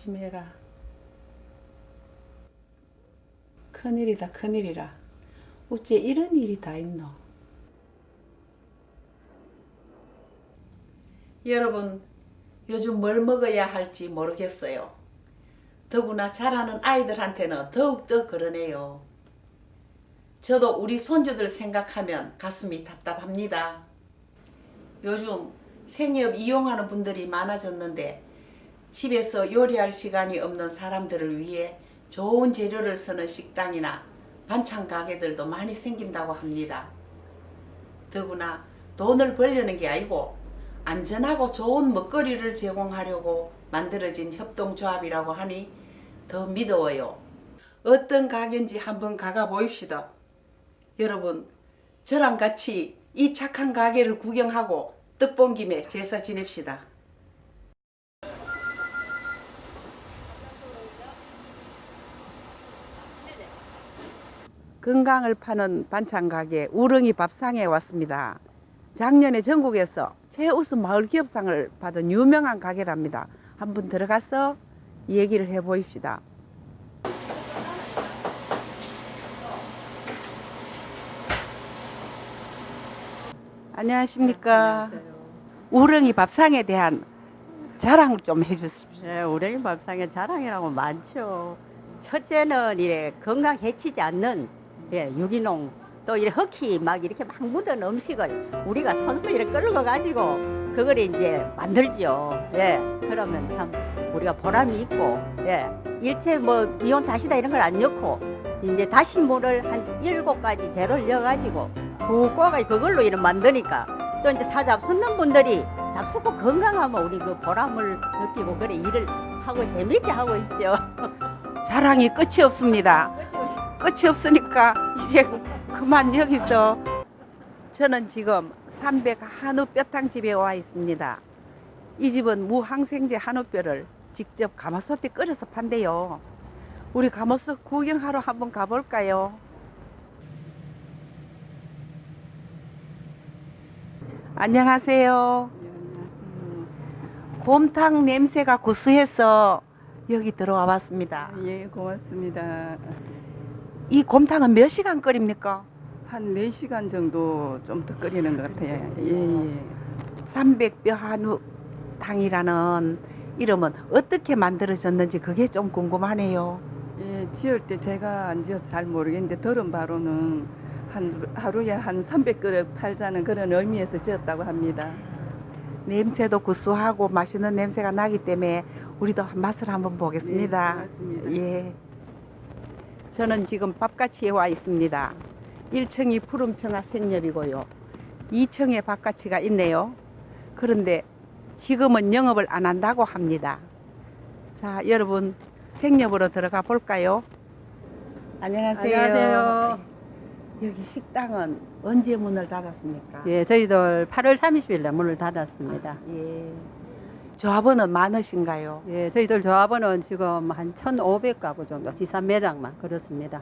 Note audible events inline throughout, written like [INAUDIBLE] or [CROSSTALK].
한심해라. 큰일이다, 큰일이라. 어째 이런 일이 다 있노? 여러분, 요즘 뭘 먹어야 할지 모르겠어요. 더구나 자라는 아이들한테는 더욱더 그러네요. 저도 우리 손주들 생각하면 가슴이 답답합니다. 요즘 생협 이용하는 분들이 많아졌는데 집에서 요리할 시간이 없는 사람들을 위해 좋은 재료를 쓰는 식당이나 반찬 가게들도 많이 생긴다고 합니다. 더구나 돈을 벌려는 게 아니고 안전하고 좋은 먹거리를 제공하려고 만들어진 협동조합이라고 하니 더 믿어요. 어떤 가게인지 한번 가가 보입시다. 여러분, 저랑 같이 이 착한 가게를 구경하고 떡본 김에 제사 지냅시다. 건강을 파는 반찬 가게 우렁이 밥상에 왔습니다. 작년에 전국에서 최우수 마을 기업상을 받은 유명한 가게랍니다. 한번 들어가서 얘기를 해 보입시다. 안녕하십니까. 우렁이 밥상에 대한 자랑 좀 해주십시오. 네, 우리 밥상에 자랑이라고 많죠. 첫째는 이래 건강 해치지 않는 예, 유기농 또 이래 흑희 막 이렇게 막 묻은 음식을 우리가 선수 이렇게 끌고 가지고 그걸 이제 만들지요. 예, 그러면 참 우리가 보람이 있고 예, 일체 뭐 미온 다시다 이런 걸 안 넣고 이제 다시 물을 한 일곱 가지 재료를 넣어 가지고 두꺼가 그걸로 이런 만드니까 또 이제 사잡 솟는 분들이 잡수고 건강하면 우리 그 보람을 느끼고 그래 일을 하고 재밌게 하고 있죠. 자랑이 끝이 없습니다. 끝이 없으니까 이제 그만 여기서 저는 지금 300 한우 뼈탕집에 와 있습니다. 이 집은 무항생제 한우뼈를 직접 가마솥에 끓여서 판대요. 우리 가마솥 구경하러 한번 가볼까요? 안녕하세요. 곰탕 냄새가 구수해서 여기 들어와 봤습니다. 예, 고맙습니다. 이 곰탕은 몇 시간 끓입니까? 한 4시간 정도 좀 더 끓이는 것 같아요. 예, 예. 300뼈 한우탕이라는 이름은 어떻게 만들어졌는지 그게 좀 궁금하네요. 예, 지을 때 제가 안 지어서 잘 모르겠는데 들은 바로는 한 하루에 한 300그릇 팔자는 그런 의미에서 지었다고 합니다. 냄새도 구수하고 맛있는 냄새가 나기 때문에 우리도 맛을 한번 보겠습니다. 예, 고맙습니다. 예. 저는 지금 밥가치에 와 있습니다. 1층이 푸른평화 생협이고요. 2층에 밥가치가 있네요. 그런데 지금은 영업을 안 한다고 합니다. 자, 여러분 생협으로 들어가 볼까요? 안녕하세요. 안녕하세요. 여기 식당은 언제 문을 닫았습니까? 예, 저희들 8월 30일 날 문을 닫았습니다. 예. 조합원은 많으신가요? 예, 저희들 조합원은 지금 한 1,500가구 정도, 지산 매장만 그렇습니다.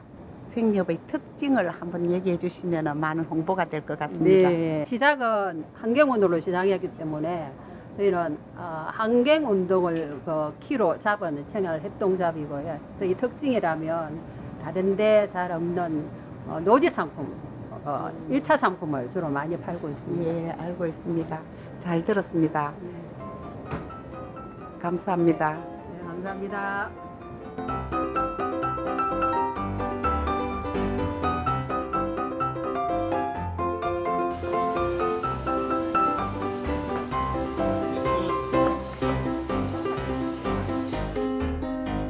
생협의 특징을 한번 얘기해 주시면 많은 홍보가 될 것 같습니다. 네, 시작은 환경운동으로 시작했기 때문에 저희는 어, 환경 운동을 그 키로 잡은 청약 협동조합이고요. 저희 특징이라면 다른데 잘 없는 어, 노지 상품, 어, 1차 상품을 주로 많이 팔고 있습니다. 예, 알고 있습니다. 잘 들었습니다. 감사합니다. 네, 감사합니다.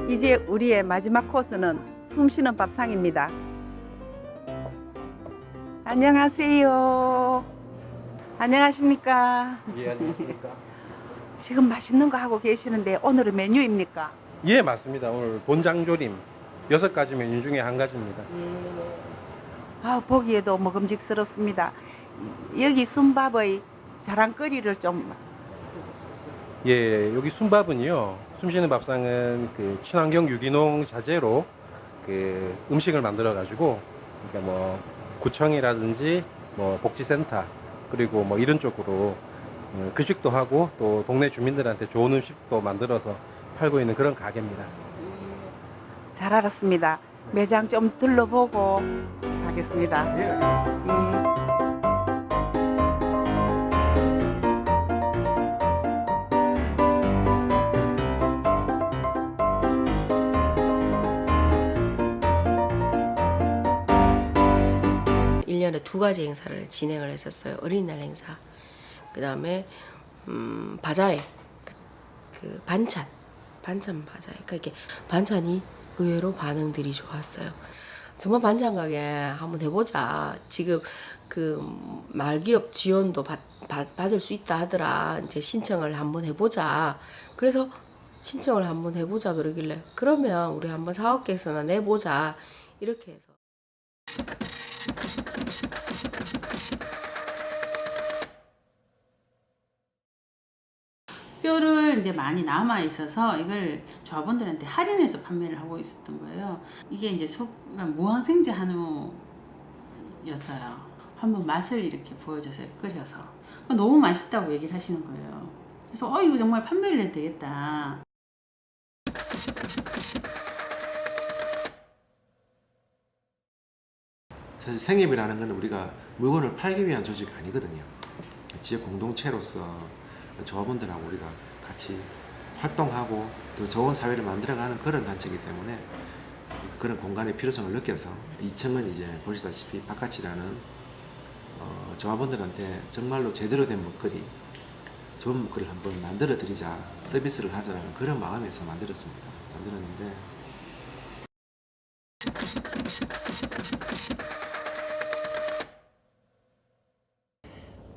이제 우리의 마지막 코스는 숨쉬는 밥상입니다. 안녕하세요. 안녕하십니까? 예, 안녕하십니까. 지금 맛있는 거 하고 계시는데 오늘은 메뉴입니까? 예, 맞습니다. 오늘 본장조림 여섯 가지 메뉴 중에 한 가지입니다. 예. 아, 보기에도 먹음직스럽습니다. 여기 순밥의 자랑거리를 좀 예, 여기 순밥은요. 숨쉬는 밥상은 그 친환경 유기농 자재로 그 음식을 만들어 가지고 그러니까 뭐 구청이라든지 뭐 복지센터 그리고 뭐 이런 쪽으로 어, 규식도 하고 또 동네 주민들한테 좋은 음식도 만들어서 팔고 있는 그런 가게입니다. 잘 알았습니다. 매장 좀 둘러보고 가겠습니다. 예. 일년에두 가지 행사를 진행을 했었어요. 어린이날 행사. 그 다음에, 음, 바자회. 그, 그 반찬. 반찬 바자회. 그러니까 이렇게 반찬이 의외로 반응들이 좋았어요. 정말 반찬 가게 한번 해보자. 지금 그 말기업 지원도 받, 받, 받을 수 있다 하더라. 이제 신청을 한번 해보자. 그래서 신청을 한번 해보자 그러길래 그러면 우리 한번 사업 계획서나 내보자. 이렇게 해서. 뼈를 이제 많이 남아 있어서 이걸 조합원들한테 할인해서 판매를 하고 있었던 거예요. 이게 이제 소, 그러니까 무항생제 한우였어요. 한번 맛을 이렇게 보여줬어요. 끓여서 너무 맛있다고 얘기를 하시는 거예요. 그래서 어 이거 정말 판매를 해도 되겠다. 사실 생협이라는 건 우리가 물건을 팔기 위한 조직이 아니거든요. 지역 공동체로서 조합원들하고 우리가 같이 활동하고 더 좋은 사회를 만들어가는 그런 단체이기 때문에 그런 공간의 필요성을 느껴서 2층은 이제 보시다시피 바깥이라는 어, 조합원들한테 정말로 제대로 된 먹거리, 좋은 먹거리를 한번 만들어 드리자, 서비스를 하자라는 그런 마음에서 만들었습니다. 만들었는데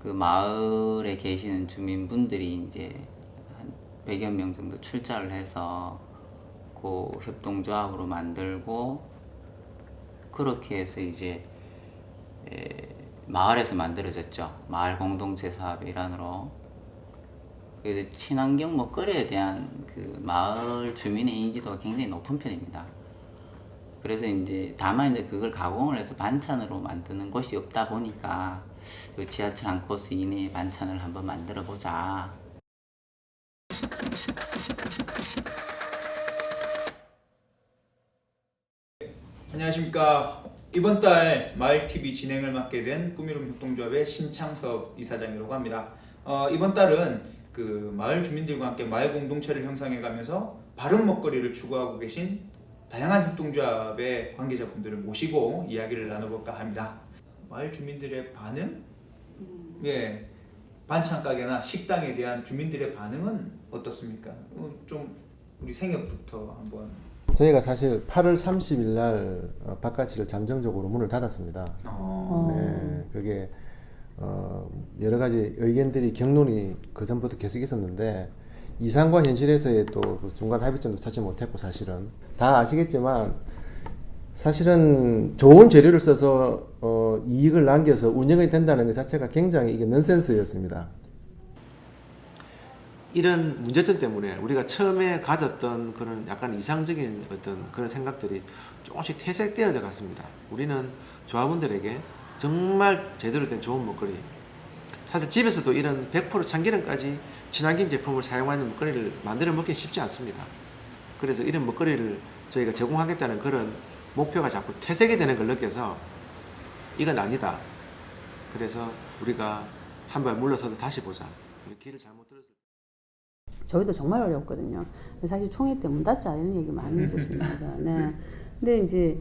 그 마을에 계시는 주민분들이 이제 한 100여 명 정도 출자를 해서 그 협동조합으로 만들고 그렇게 해서 이제 에, 마을에서 만들어졌죠. 마을 공동체 사업의 일환으로. 그 친환경 먹거리에 대한 그 마을 주민의 인지도가 굉장히 높은 편입니다. 그래서 이제 다만 이제 그걸 가공을 해서 반찬으로 만드는 곳이 없다 보니까 그 지하철 한 코스 이내에 반찬을 한번 만들어 보자. 안녕하십니까. 이번 달 마을 TV 진행을 맡게 된 꾸미름 협동조합의 신창섭 이사장이라고 합니다. 어, 이번 달은 그 마을 주민들과 함께 마을 공동체를 형성해 가면서 바른 먹거리를 추구하고 계신 다양한 협동조합의 관계자분들을 모시고 이야기를 나눠볼까 합니다. 마을 주민들의 반응? 예. 반찬 가게나 식당에 대한 주민들의 반응은 어떻습니까? 어, 좀 우리 생협부터 한번 저희가 사실 8월 30일 날 어, 바깥을 잠정적으로 문을 닫았습니다. 어. 네, 그게 어, 여러 가지 의견들이 경론이 그 전부터 계속 있었는데 이상과 현실에서의 또 그 중간 합의점도 찾지 못했고 사실은 다 아시겠지만 사실은 좋은 재료를 써서 어, 이익을 남겨서 운영이 된다는 것 자체가 굉장히 이게 넌센스였습니다. 이런 문제점 때문에 우리가 처음에 가졌던 그런 약간 이상적인 어떤 그런 생각들이 조금씩 퇴색되어져 갔습니다. 우리는 조합원들에게 정말 제대로 된 좋은 먹거리, 사실 집에서도 이런 100% 참기름까지 친환경 제품을 사용하는 먹거리를 만들어 먹기 쉽지 않습니다. 그래서 이런 먹거리를 저희가 제공하겠다는 그런 목표가 자꾸 퇴색이 되는 걸 느껴서 이건 아니다. 그래서 우리가 한 발 물러서도 다시 보자. 길을 잘못 들었을 저희도 정말 어려웠거든요. 사실 총회 때 문 닫자 이런 얘기 많이 했었습니다. [LAUGHS] 네. 근데 이제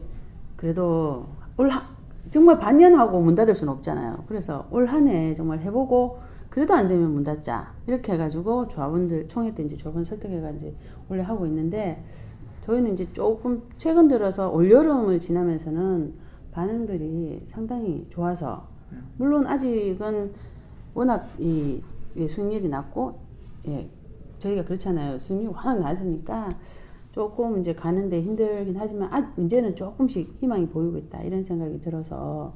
그래도 올 하, 정말 반년하고 문 닫을 수는 없잖아요. 그래서 올 한 해 정말 해보고 그래도 안 되면 문 닫자 이렇게 해가지고 조합원들 총회 때 이제 조합원 설득해가 이제 원래 하고 있는데 저희는 이제 조금 최근 들어서 올 여름을 지나면서는 반응들이 상당히 좋아서 물론 아직은 워낙 이 예, 수익률이 낮고 예, 저희가 그렇잖아요. 수익률이 워낙 낮으니까 조금 이제 가는데 힘들긴 하지만 아, 이제는 조금씩 희망이 보이고 있다 이런 생각이 들어서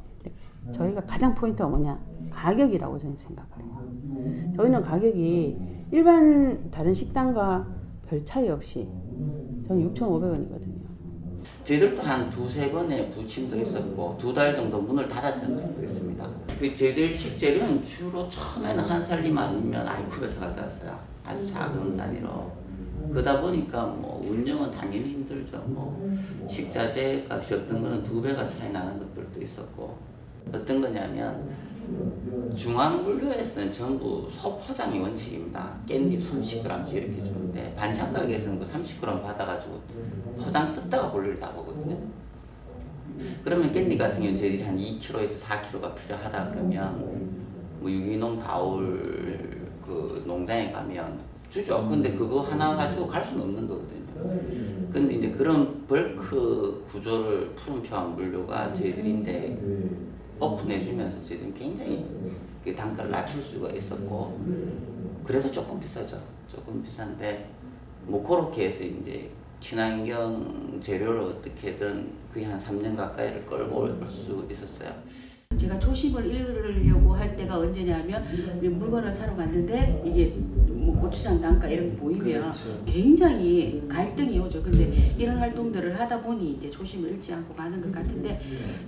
저희가 가장 포인트가 뭐냐 가격이라고 저는 생각을 해요. 저희는 가격이 일반 다른 식당과 별 차이 없이 저는 6,500원이거든요. 저희들도 한 두세 번의 부침도 있었고 두 달 정도 문을 닫았던 적도 있습니다. 그 저희들 식재료는 주로 처음에는 한 살림 아니면 아이쿠에서 가져왔어요. 아주 작은 단위로. 그러다 보니까 뭐 운영은 당연히 힘들죠. 뭐 식자재 값이 어떤 거는 두 배가 차이 나는 것들도 있었고 어떤 거냐면 중앙분류에서는 전부 소포장이 원칙입니다. 깻잎 30g씩 이렇게 주는데 반찬 가게에서는 그 30g 받아가지고 포장 뜯다가 볼일 다 보거든요. 그러면 깻잎 같은 경우는 저희들이 한 2kg에서 4kg가 필요하다 그러면 뭐 유기농 다올 그 농장에 가면 주죠. 근데 그거 하나 가지고 갈 수는 없는 거거든요. 근데 이제 그런 벌크 구조를 푸른 표한 물류가 저희들인데 오픈해주면서 저희들은 굉장히 그 단가를 낮출 수가 있었고 그래서 조금 비싸죠. 조금 비싼데 뭐 그렇게 해서 이제 친환경 재료를 어떻게든 거의 한 3년 가까이를 끌고 올 수 있었어요. 제가 초심을 잃으려고 할 때가 언제냐면 물건을 사러 갔는데 이게 뭐 고추장 단가 이런 게 보이면 굉장히 갈등이 오죠. 근데 이런 활동들을 하다 보니 이제 초심을 잃지 않고 가는 것 같은데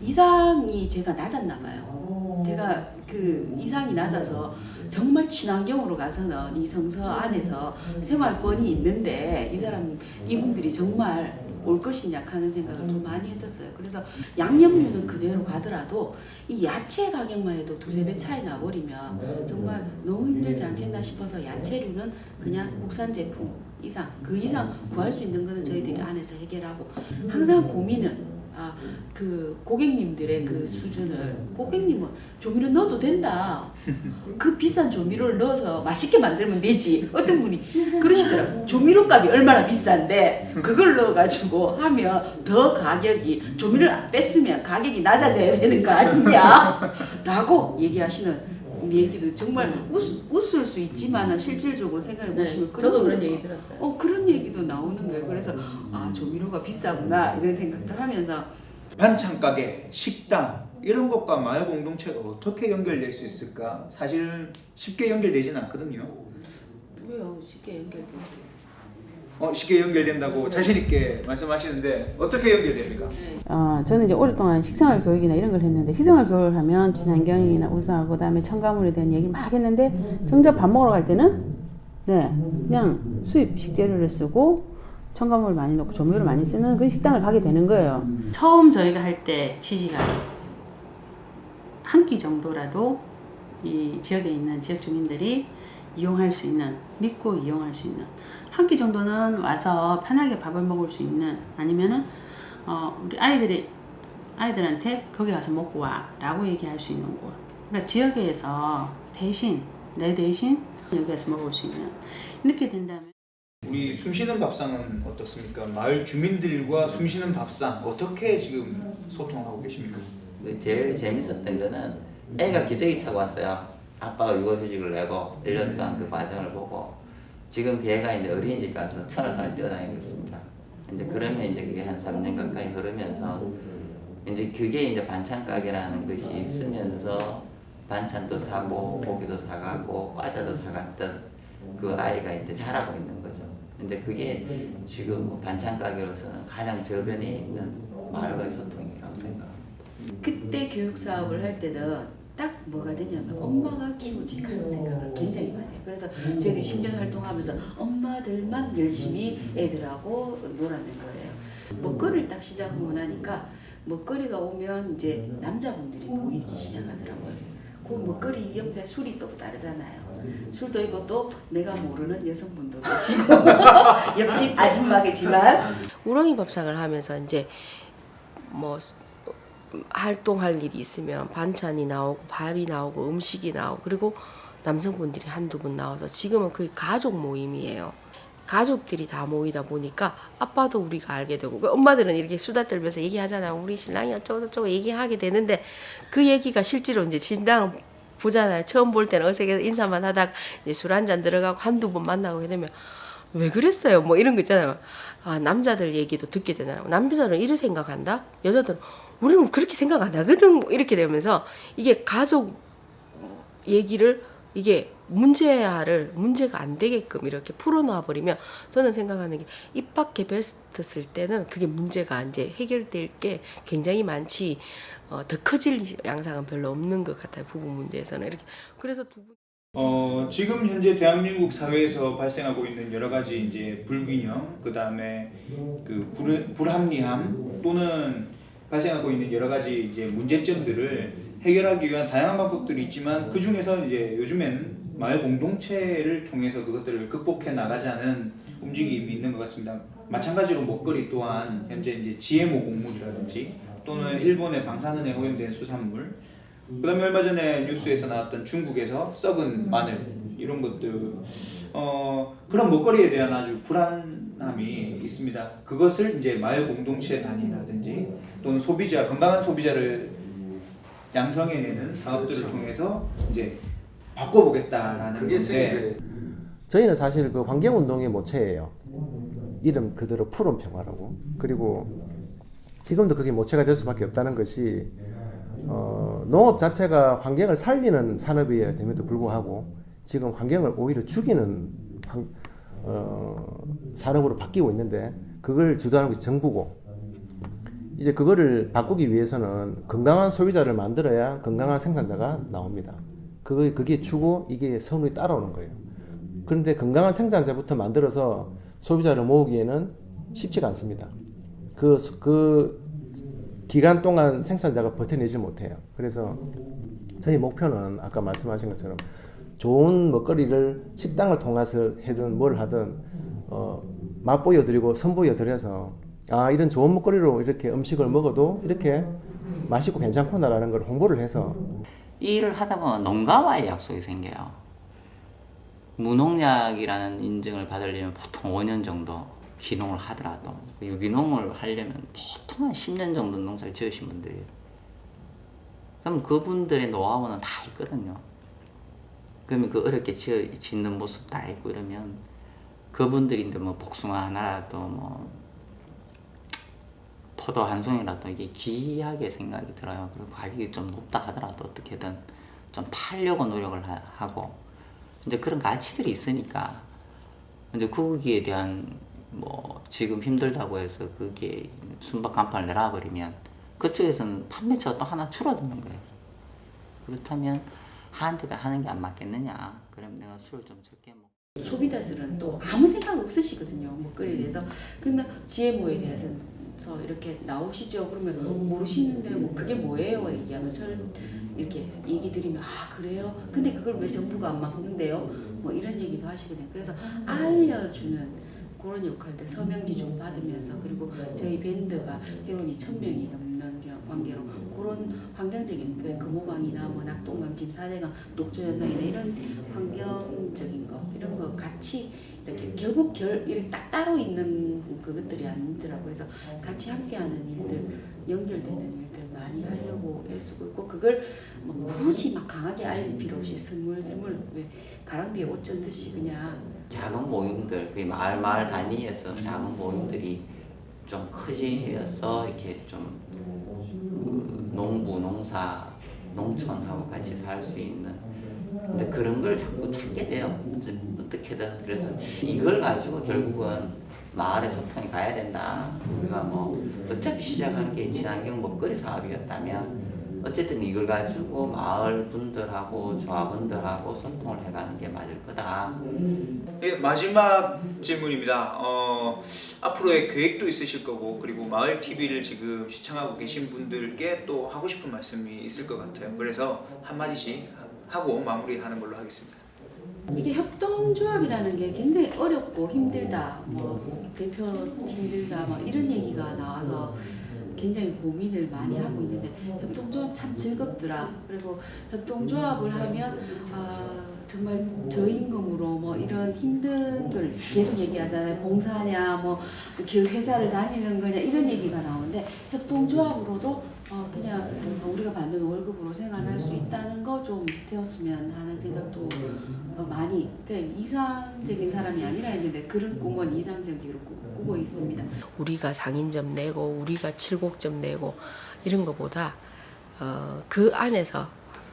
이상이 제가 낮았나 봐요. 제가 그 이상이 낮아서 정말 친환경으로 가서는 이 성서 안에서 생활권이 있는데 이 사람 이분들이 정말 올 것이냐 하는 생각을 좀 많이 했었어요. 그래서 양념류는 그대로 가더라도 이 야채 가격만 해도 두세 배 차이 나버리면 정말 너무 힘들지 않겠나 싶어서 야채류는 그냥 국산 제품 이상 그 이상 구할 수 있는 거는 저희들이 안에서 해결하고 항상 고민은 아 그 고객님들의 그 수준을. 고객님은 조미료 넣어도 된다. [LAUGHS] 그 비싼 조미료를 넣어서 맛있게 만들면 되지. 어떤 분이 [LAUGHS] 그러시더라고. 조미료 값이 얼마나 비싼데 그걸 넣어가지고 하면 더 가격이 조미료를 안 뺐으면 가격이 낮아져야 되는 거 아니냐? [LAUGHS] 라고 얘기하시는 얘기도 정말 웃, 웃을 수 있지만 실질적으로 생각해 보시면 네, 저도 그런 거- 얘기 들었어요. 어 그런 얘기도 나오는 거예요. 그래서 아 조미료가 비싸구나 이런 생각도 하면서 반찬 가게, 식당 이런 것과 마을 공동체가 어떻게 연결될 수 있을까? 사실 쉽게 연결되진 않거든요. 왜요? 쉽게 연결돼 어, 쉽게 연결된다고 자신 있게 말씀하시는데 어떻게 연결됩니까? 어, 저는 이제 오랫동안 식생활 교육이나 이런 걸 했는데 식생활 교육을 하면 친환경이나 우수하고 그다음에 첨가물에 대한 얘기 막 했는데 정작 밥 먹으러 갈 때는 네 그냥 수입 식재료를 쓰고 첨가물 많이 넣고 조미료를 많이 쓰는 그런 식당을 가게 되는 거예요. 처음 저희가 할 때 지지가 한 끼 정도라도 이 지역에 있는 지역 주민들이 이용할 수 있는 믿고 이용할 수 있는 한 끼 정도는 와서 편하게 밥을 먹을 수 있는 아니면은 어, 우리 아이들이 아이들한테 거기 가서 먹고 와라고 얘기할 수 있는 곳. 그러니까 지역에서 대신 내 대신 여기에서 먹을 수 있는 이렇게 된다면. 우리 숨쉬는 밥상은 어떻습니까? 마을 주민들과 숨쉬는 밥상 어떻게 지금 소통하고 계십니까? 그 제일 재밌었던 거는 애가 기저귀 차고 왔어요. 아빠가 육아휴직을 내고 1년 동안 그 과정을 보고 지금 그 애가 이제 어린이집 가서 천여상을 뛰어다니고 있습니다. 이제 그러면 이제 그게 한 3년 가까이 흐르면서 이제 그게 이제 반찬 가게라는 것이 있으면서 반찬도 사고 고기도 사가고 과자도 사갔던 그 아이가 이제 자라고 있는 거죠. 이제 그게 지금 반찬 가게로서는 가장 저변에 있는 마을과의 소통이라고 생각합니다. 그때 교육 사업을 할 때는 딱 뭐가 되냐면 엄마가 키우지 하는 생각을 굉장히 많이 해요. 그래서 저희들이 10년 활동하면서 엄마들만 열심히 애들하고 놀았는 거예요. 먹거리를 딱 시작하고 나니까 먹거리가 오면 이제 남자분들이 모이기 시작하더라고요. 그 먹거리 옆에 술이 또 다르잖아요. 술도 있고 또 내가 모르는 여성분도 계시고 [LAUGHS] 옆집 아줌마겠지만 우렁이 밥상을 하면서 이제 뭐 수- 활동할 일이 있으면 반찬이 나오고 밥이 나오고 음식이 나오고 그리고 남성분들이 한두 분 나와서 지금은 거의 가족 모임이에요. 가족들이 다 모이다 보니까 아빠도 우리가 알게 되고 그 엄마들은 이렇게 수다 떨면서 얘기하잖아요. 우리 신랑이 어쩌고 저쩌고 얘기하게 되는데 그 얘기가 실제로 이제 신랑 보잖아요. 처음 볼 때는 어색해서 인사만 하다가 이제 술 한 잔 들어가고 한두 번 만나고 되면 왜 그랬어요? 뭐 이런 거 있잖아요. 아, 남자들 얘기도 듣게 되잖아요. 남자들은 이렇게 생각한다? 여자들은 우리는 그렇게 생각 안 하거든? 뭐 이렇게 되면서 이게 가족 얘기를 이게 문제화를 문제가 안 되게끔 이렇게 풀어놔 버리면 저는 생각하는 게 입 밖에 베스트 쓸 때는 그게 문제가 이제 해결될 게 굉장히 많지 어, 더 커질 양상은 별로 없는 것 같아요 부부 문제에서는 이렇게 그래서 두 분. 어, 지금 현재 대한민국 사회에서 발생하고 있는 여러 가지 이제 불균형, 그 다음에 그 불, 불합리함 또는 발생하고 있는 여러 가지 이제 문제점들을 해결하기 위한 다양한 방법들이 있지만 그 중에서 이제 요즘에는 마을 공동체를 통해서 그것들을 극복해 나가자는 움직임이 있는 것 같습니다. 마찬가지로 먹거리 또한 현재 이제 GMO 곡물이라든지 또는 일본의 방사능에 오염된 수산물 그다음에 얼마 전에 뉴스에서 나왔던 중국에서 썩은 마늘 이런 것들 어 그런 먹거리에 대한 아주 불안함이 있습니다. 그것을 이제 마을 공동체 단위라든지 또는 소비자 건강한 소비자를 양성해내는 사업들을 통해서 이제 바꿔보겠다라는 그게 세계 저희는 사실 그 환경운동의 모체예요. 이름 그대로 푸른 평화라고. 그리고 지금도 그게 모체가 될 수밖에 없다는 것이 어, 농업 자체가 환경을 살리는 산업이어야 됨에도 불구하고 지금 환경을 오히려 죽이는 환- 어, 산업으로 바뀌고 있는데 그걸 주도하는 게 정부고 이제 그거를 바꾸기 위해서는 건강한 소비자를 만들어야 건강한 생산자가 나옵니다. 그게 그게 추고 이게 선우이 따라오는 거예요. 그런데 건강한 생산자부터 만들어서 소비자를 모으기에는 쉽지가 않습니다. 그, 그 기간 동안 생산자가 버텨내지 못해요. 그래서 저희 목표는 아까 말씀하신 것처럼 좋은 먹거리를 식당을 통해서 해든 뭘 하든 어, 맛보여드리고 선보여드려서 아 이런 좋은 먹거리로 이렇게 음식을 먹어도 이렇게 맛있고 괜찮구나라는 걸 홍보를 해서 이 일을 하다 보면 농가와의 약속이 생겨요. 무농약이라는 인증을 받으려면 보통 5년 정도 기농을 하더라도 유기농을 하려면 보통 한 10년 정도 농사를 지으신 분들이에요. 그럼 그분들의 노하우는 다 있거든요. 그러면 그 어렵게 지어, 짓는 모습 다 있고 이러면 그분들인데 뭐 복숭아 하나라도 뭐 포도 한 송이라도 이게 귀하게 생각이 들어요. 그리고 가격이 좀 높다 하더라도 어떻게든 좀 팔려고 노력을 하, 하고 이제 그런 가치들이 있으니까 이제 거기에 대한 뭐 지금 힘들다고 해서 그게 순박 간판을 내놔 버리면 그쪽에서는 판매처가 또 하나 줄어드는 거예요. 그렇다면 한테가 하는 게 안 맞겠느냐? 그럼 내가 술을 좀 적게 먹. 소비자들은 또 아무 생각 없으시거든요 먹거리에 대해서 근데 GMO에 대해서 이렇게 나오시죠. 그러면 모르시는데 뭐 그게 뭐예요? 얘기하면 설 이렇게 얘기 드리면 아 그래요? 근데 그걸 왜 정부가 안 막는데요? 뭐 이런 얘기도 하시거든요. 그래서 알려주는 그런 역할들 서명지 좀 받으면서 그리고 저희 밴드가 회원이 천 명이 넘는 겨- 관계로 그런 환경적인 그 금호강이나 뭐 낙동강, 김사대강, 녹조현상이나 이런 환경적인 거 이런 거 같이 이렇게 결국 결 이렇게 딱 따로 있는 그것들이 아니더라고요. 그래서 같이 함께하는 일들 연결되는 일들 많이 하려고 애쓰고 있고 그걸 뭐 굳이 막 강하게 알릴 필요 없이 스물스물 왜 가랑비에 옷 젖듯이 그냥 작은 모임들, 그 마을 마을 단위에서 작은 모임들이 좀 커지어서 이렇게 좀 그, 농부, 농사, 농촌하고 같이 살 수 있는. 근데 그런 걸 자꾸 찾게 돼요. 어떻게든 그래서 이걸 가지고 결국은 마을에 소통이 가야 된다. 우리가 뭐 어차피 시작한 게 친환경 먹거리 사업이었다면 어쨌든 이걸 가지고 마을 분들하고 조합원들하고 소통을 해가는 게 맞을 거다. 예, 마지막 질문입니다. 어, 앞으로의 계획도 있으실 거고 그리고 마을 TV를 지금 시청하고 계신 분들께 또 하고 싶은 말씀이 있을 것 같아요. 그래서 한 마디씩 하고 마무리하는 걸로 하겠습니다. 이게 협동조합이라는 게 굉장히 어렵고 힘들다, 뭐 대표 힘들다, 뭐 이런 얘기가 나와서 굉장히 고민을 많이 하고 있는데 협동조합 참 즐겁더라. 그리고 협동조합을 하면 아, 정말 저임금으로 뭐 이런 힘든 걸 계속 얘기하잖아요. 봉사냐, 뭐그 회사를 다니는 거냐 이런 얘기가 나오는데 협동조합으로도 어, 그냥 우리가 받는 월급으로 생활할 수 있다는 거 좀 되었으면 하는 생각도 어, 많이 그냥 이상적인 사람이 아니라 했는데 그런 꿈은 이상적으로 꾸- 꾸고 있습니다. 우리가 상인점 내고 우리가 칠곡점 내고 이런 것보다 어, 그 안에서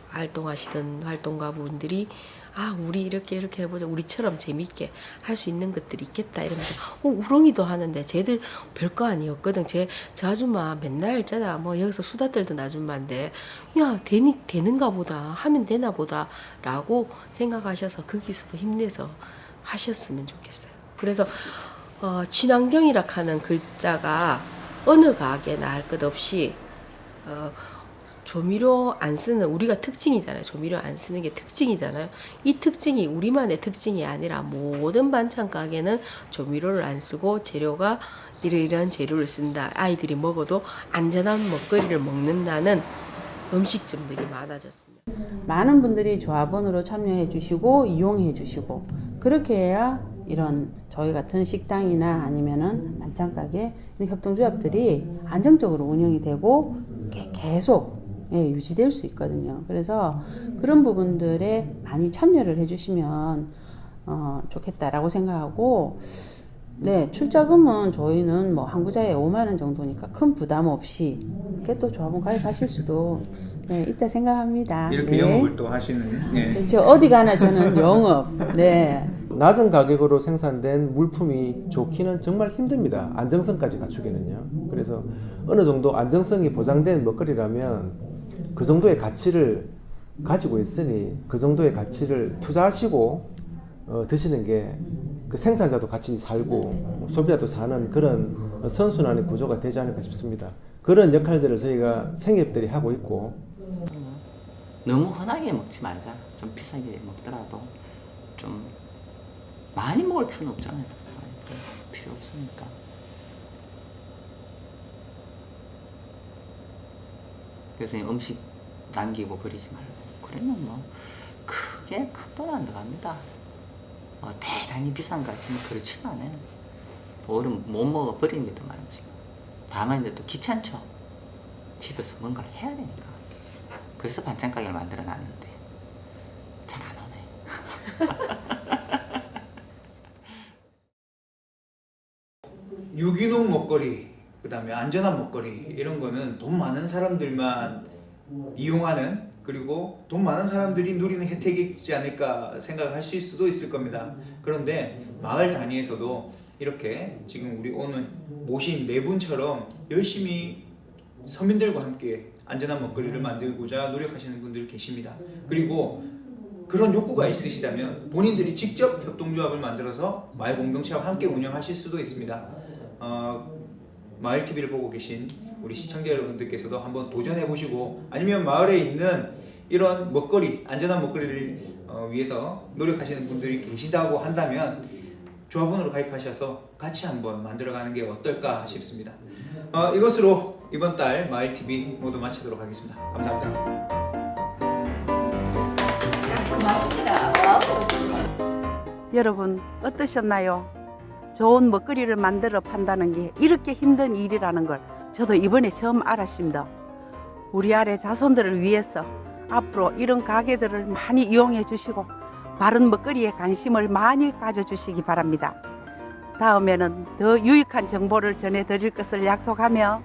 활동하시던 활동가분들이 아 우리 이렇게 이렇게 해보자. 우리처럼 재밌게 할 수 있는 것들이 있겠다 이러면서 어 우렁이도 하는데 쟤들 별거 아니었거든. 쟤 저 아줌마 맨날 짜다 뭐 여기서 수다 떨던 아줌마인데. 야 되니 되는가 보다. 하면 되나 보다 라고 생각하셔서 거기서도 힘내서 하셨으면 좋겠어요. 그래서 어, 친환경이라 하는 글자가 어느 가게나 할 것 없이 어, 조미료 안 쓰는 우리가 특징이잖아요. 조미료 안 쓰는 게 특징이잖아요. 이 특징이 우리만의 특징이 아니라 모든 반찬 가게는 조미료를 안 쓰고 재료가 이러이러한 재료를 쓴다. 아이들이 먹어도 안전한 먹거리를 먹는다는 음식점들이 많아졌습니다. 많은 분들이 조합원으로 참여해 주시고 이용해 주시고 그렇게 해야 이런 저희 같은 식당이나 아니면은 반찬 가게 이런 협동조합들이 안정적으로 운영이 되고 게- 계속 예, 유지될 수 있거든요. 그래서 그런 부분들에 많이 참여를 해주시면 어, 좋겠다라고 생각하고 네 출자금은 저희는 뭐 한구자에 5만 원 정도니까 큰 부담 없이 이렇게 또 조합원 가입하실 수도 네, 있다 생각합니다. 이렇게 네. 영업을 또 하시는 예. 그렇죠. 어디 가나 저는 영업. 네. 낮은 가격으로 생산된 물품이 좋기는 정말 힘듭니다. 안정성까지 갖추기는요. 그래서 어느 정도 안정성이 보장된 먹거리라면 그 정도의 가치를 가지고 있으니 그 정도의 가치를 투자하시고 어, 드시는 게 그 생산자도 같이 살고 소비자도 사는 그런 선순환의 구조가 되지 않을까 싶습니다. 그런 역할들을 저희가 생협들이 하고 있고 너무 흔하게 먹지 말자. 좀 비싸게 먹더라도 좀 많이 먹을 필요는 없잖아요. 많이 먹을 필요 없으니까. 그래서 음식 남기고 버리지 말고 그러면 뭐 크게 큰돈안 들어갑니다. 뭐 대단히 비싼 거 하시면 그렇지도 않아요. 오히려 못 먹어 버리는 게 더 많지. 다만 이제 또 귀찮죠. 집에서 뭔가를 해야 되니까. 그래서 반찬 가게를 만들어 놨는데 잘 안 오네. [LAUGHS] 유기농 먹거리, 그 다음에 안전한 먹거리 이런 거는 돈 많은 사람들만 이용하는 그리고 돈 많은 사람들이 누리는 혜택이지 않을까 생각하실 수도 있을 겁니다. 그런데 마을 단위에서도 이렇게 지금 우리 오늘 모신 네 분처럼 열심히 서민들과 함께 안전한 먹거리를 만들고자 노력하시는 분들 계십니다. 그리고 그런 욕구가 있으시다면 본인들이 직접 협동조합을 만들어서 마을 공동체와 함께 운영하실 수도 있습니다. 어, 마을 TV를 보고 계신 우리 시청자 여러분들께서도 한번 도전해 보시고 아니면 마을에 있는 이런 먹거리 안전한 먹거리를 어, 위해서 노력하시는 분들이 계시다고 한다면 조합원으로 가입하셔서 같이 한번 만들어가는 게 어떨까 싶습니다. 어, 이것으로 이번 달 마을 TV 모두 마치도록 하겠습니다. 감사합니다. 여러분 어떠셨나요? 좋은 먹거리를 만들어 판다는 게 이렇게 힘든 일이라는 걸 저도 이번에 처음 알았습니다. 우리 아래 자손들을 위해서 앞으로 이런 가게들을 많이 이용해 주시고 바른 먹거리에 관심을 많이 가져주시기 바랍니다. 다음에는 더 유익한 정보를 전해드릴 것을 약속하며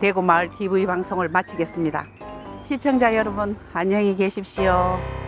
대구마을 TV 방송을 마치겠습니다. 시청자 여러분 안녕히 계십시오.